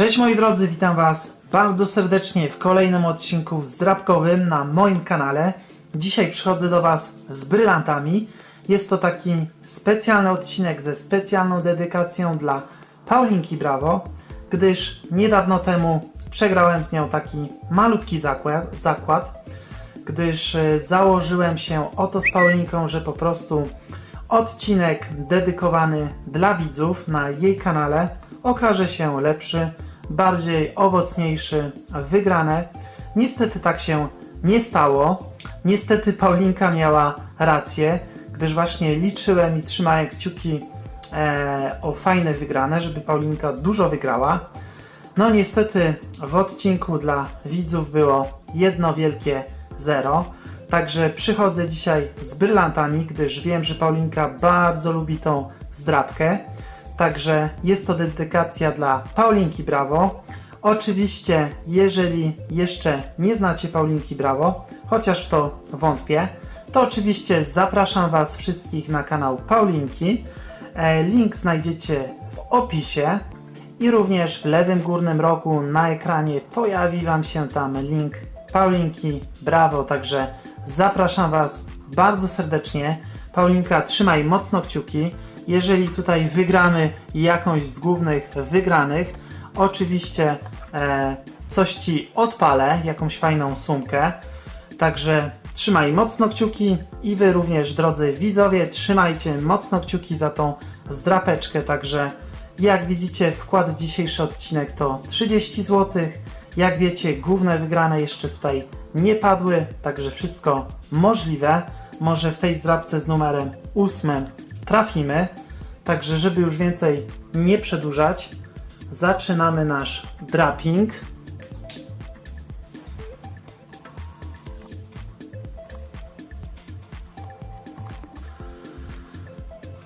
Cześć moi drodzy, witam Was bardzo serdecznie w kolejnym odcinku zdrabkowym na moim kanale. Dzisiaj przychodzę do Was z brylantami. Jest to taki specjalny odcinek ze specjalną dedykacją dla Paulinki Brawo, gdyż niedawno temu przegrałem z nią taki malutki zakład, zakład gdyż e, założyłem się o to z Paulinką, że po prostu odcinek dedykowany dla widzów na jej kanale okaże się lepszy, bardziej owocniejszy wygrane. Niestety tak się nie stało. Niestety Paulinka miała rację, gdyż właśnie liczyłem i trzymałem kciuki e, o fajne wygrane, żeby Paulinka dużo wygrała. No niestety w odcinku dla widzów było jedno wielkie zero. Także przychodzę dzisiaj z brylantami, gdyż wiem, że Paulinka bardzo lubi tą zdradkę. Także jest to dedykacja dla Paulinki Brawo. Oczywiście, jeżeli jeszcze nie znacie Paulinki Brawo, chociaż w to wątpię, to oczywiście zapraszam Was wszystkich na kanał Paulinki. E, Link znajdziecie w opisie i również w lewym górnym rogu na ekranie pojawi Wam się tam link Paulinki Brawo, także zapraszam Was bardzo serdecznie. Paulinka, trzymaj mocno kciuki. Jeżeli tutaj wygramy jakąś z głównych wygranych, oczywiście e, coś Ci odpalę, jakąś fajną sumkę. Także trzymaj mocno kciuki i Wy również, drodzy widzowie, trzymajcie mocno kciuki za tą zdrapeczkę. Także jak widzicie, wkład w dzisiejszy odcinek to 30 zł. Jak wiecie, główne wygrane jeszcze tutaj nie padły, także wszystko możliwe. Może w tej zdrabce z numerem 8 trafimy. Także, żeby już więcej nie przedłużać, zaczynamy nasz draping.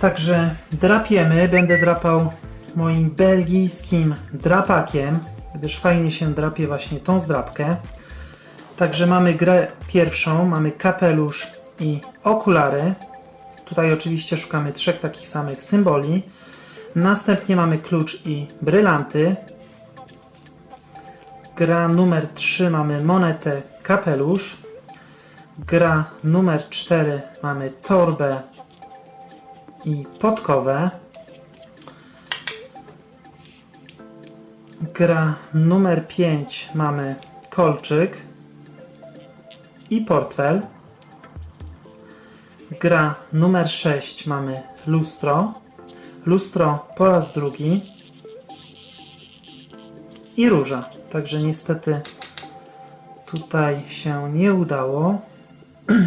Także drapiemy. Będę drapał moim belgijskim drapakiem, gdyż fajnie się drapie właśnie tą zdrapkę. Także mamy grę pierwszą, mamy kapelusz i okulary. Tutaj oczywiście szukamy trzech takich samych symboli. Następnie mamy klucz i brylanty. Gra numer 3 mamy monetę, kapelusz. Gra numer 4 mamy torbę i podkowę. Gra numer 5 mamy kolczyk i portfel. Gra numer 6 mamy lustro. Lustro po raz drugi. I róża. Także niestety tutaj się nie udało.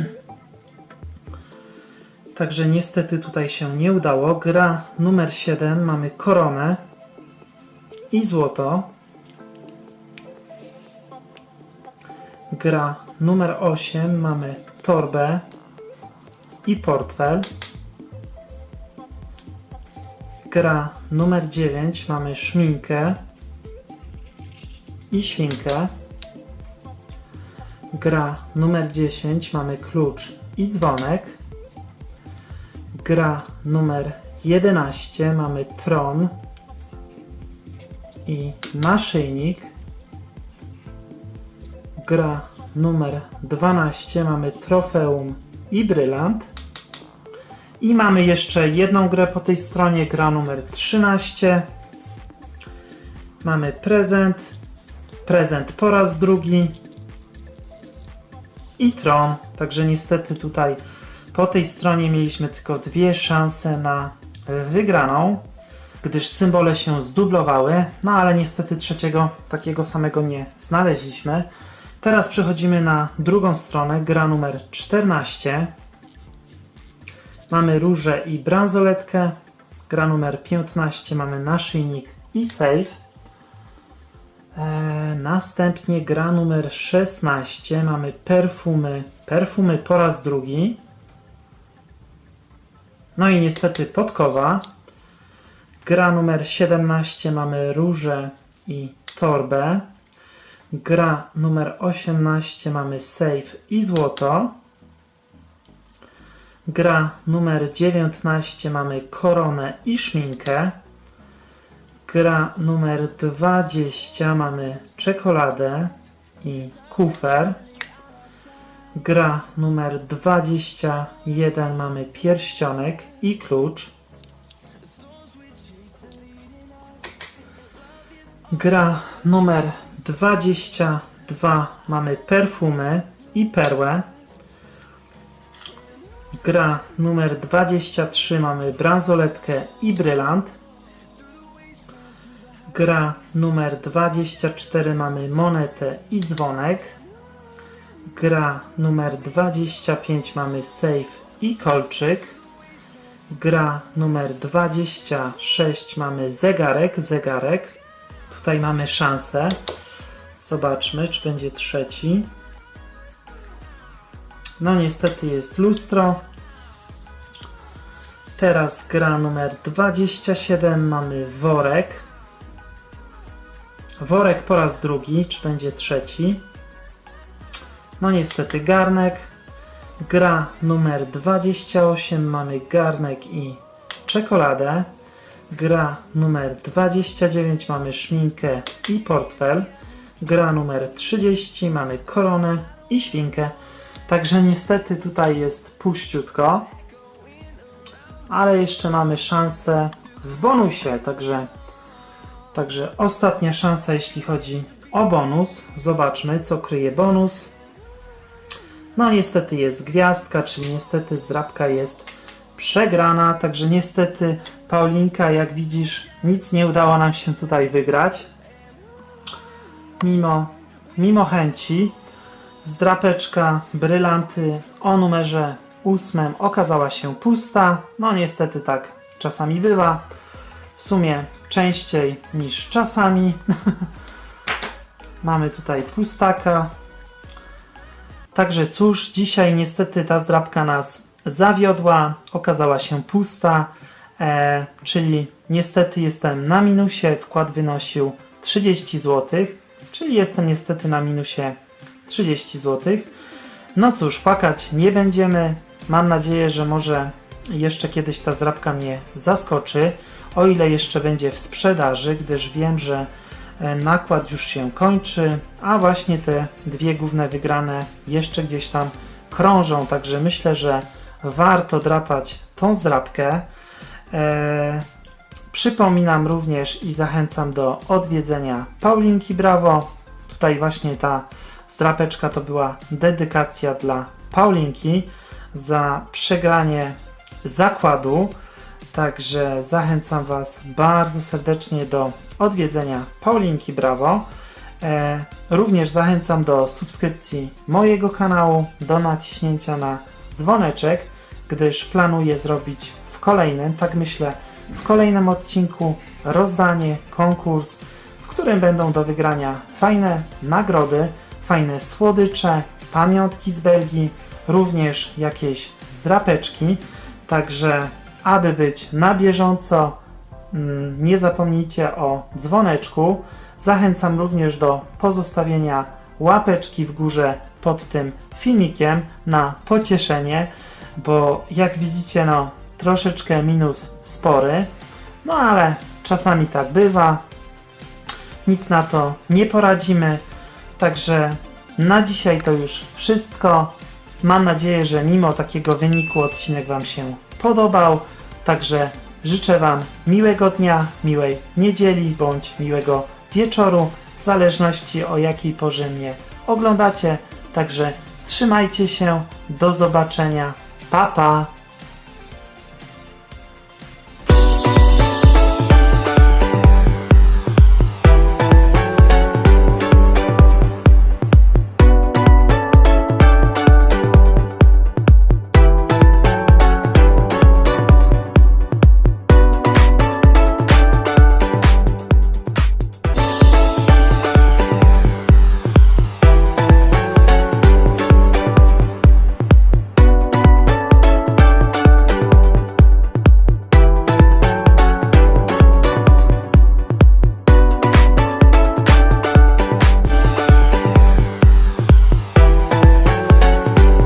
Także niestety tutaj się nie udało. Gra numer 7 mamy koronę i złoto. Gra numer 8 mamy torbę i portfel. Gra numer 9 mamy szminkę i świnkę. Gra numer 10 mamy klucz i dzwonek. Gra numer 11 mamy tron i naszyjnik. Gra numer 12 mamy trofeum i brylant. I mamy jeszcze jedną grę po tej stronie, gra numer 13. Mamy prezent, prezent po raz drugi i tron. Także niestety tutaj po tej stronie mieliśmy tylko dwie szanse na wygraną, gdyż symbole się zdublowały, no ale niestety trzeciego takiego samego nie znaleźliśmy. Teraz przechodzimy na drugą stronę, gra numer 14. Mamy różę i bransoletkę. Gra numer 15 mamy naszyjnik i safe. Eee, następnie gra numer 16 mamy perfumy. Perfumy po raz drugi. No i niestety podkowa. Gra numer 17 mamy różę i torbę. Gra numer 18 mamy safe i złoto. Gra numer 19 mamy koronę i szminkę. Gra numer 20 mamy czekoladę i kufer. Gra numer 21 mamy pierścionek i klucz. Gra numer 22 mamy perfumy i perłę. Gra numer 23 mamy bransoletkę i brylant. Gra numer 24 mamy monetę i dzwonek. Gra numer 25 mamy safe i kolczyk. Gra numer 26 mamy zegarek, zegarek. Tutaj mamy szansę. Zobaczmy, czy będzie trzeci. No niestety jest lustro. Teraz gra numer 27 mamy worek. Worek po raz drugi, czy będzie trzeci? No niestety garnek. Gra numer 28 mamy garnek i czekoladę. Gra numer 29 mamy szminkę i portfel. Gra numer 30 mamy koronę i świnkę. Także niestety tutaj jest puściutko. Ale jeszcze mamy szansę w bonusie, także Także ostatnia szansa, jeśli chodzi o bonus. Zobaczmy, co kryje bonus. No niestety jest gwiazdka, czyli niestety zdrabka jest przegrana, także niestety Paulinka, jak widzisz, nic nie udało nam się tutaj wygrać. Mimo, mimo chęci zdrapeczka brylanty o numerze ósmym okazała się pusta. No niestety tak czasami bywa. W sumie częściej niż czasami. Mamy tutaj pustaka. Także cóż, dzisiaj niestety ta zdrabka nas zawiodła, okazała się pusta, e, czyli niestety jestem na minusie, wkład wynosił 30 zł, czyli jestem niestety na minusie 30 zł. No cóż, płakać nie będziemy. Mam nadzieję, że może jeszcze kiedyś ta zdrabka mnie zaskoczy o ile jeszcze będzie w sprzedaży, gdyż wiem, że e, nakład już się kończy, a właśnie te dwie główne wygrane jeszcze gdzieś tam krążą, także myślę, że warto drapać tą zdrabkę. Eee, przypominam również i zachęcam do odwiedzenia Paulinki Brawo. Tutaj właśnie ta zdrapeczka to była dedykacja dla Paulinki za przegranie zakładu. Także zachęcam Was bardzo serdecznie do odwiedzenia Paulinki Brawo. E, również zachęcam do subskrypcji mojego kanału, do naciśnięcia na dzwoneczek, gdyż planuję zrobić w kolejnym, tak myślę, w kolejnym odcinku rozdanie, konkurs, w którym będą do wygrania fajne nagrody, fajne słodycze, pamiątki z Belgii, również jakieś zdrapeczki. Także aby być na bieżąco, mm, nie zapomnijcie o dzwoneczku. Zachęcam również do pozostawienia łapeczki w górze pod tym filmikiem na pocieszenie, bo jak widzicie, no troszeczkę minus spory, no ale czasami tak bywa. Nic na to nie poradzimy. Także na dzisiaj to już wszystko. Mam nadzieję, że mimo takiego wyniku odcinek Wam się podobał. Także życzę Wam miłego dnia, miłej niedzieli bądź miłego wieczoru, w zależności o jakiej porze mnie oglądacie. Także trzymajcie się, do zobaczenia, pa pa!